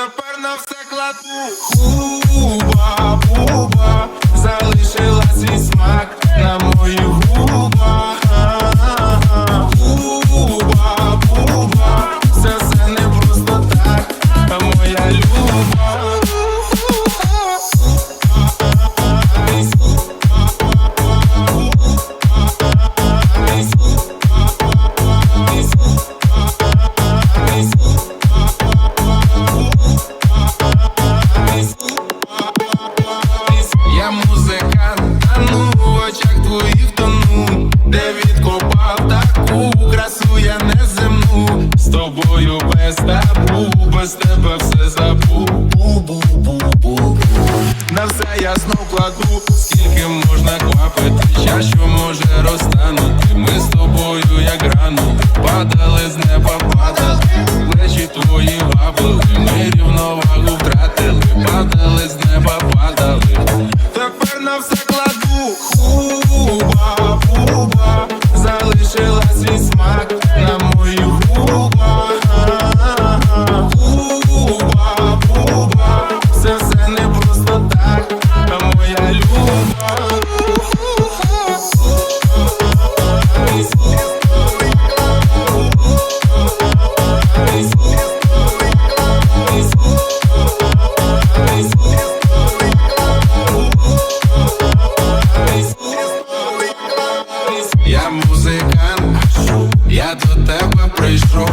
тепер на все кладу. Хуба, губа, де відкопав таку красу я неземну з тобою без табу, без тебе все забув. На все ясно кладу, скільки можна квапити, час, що може розтанути. Ми з тобою, як грану, падали з неба, падали, плечі твої ваблили, ми рівновагу музикант, я до тебе прийшов.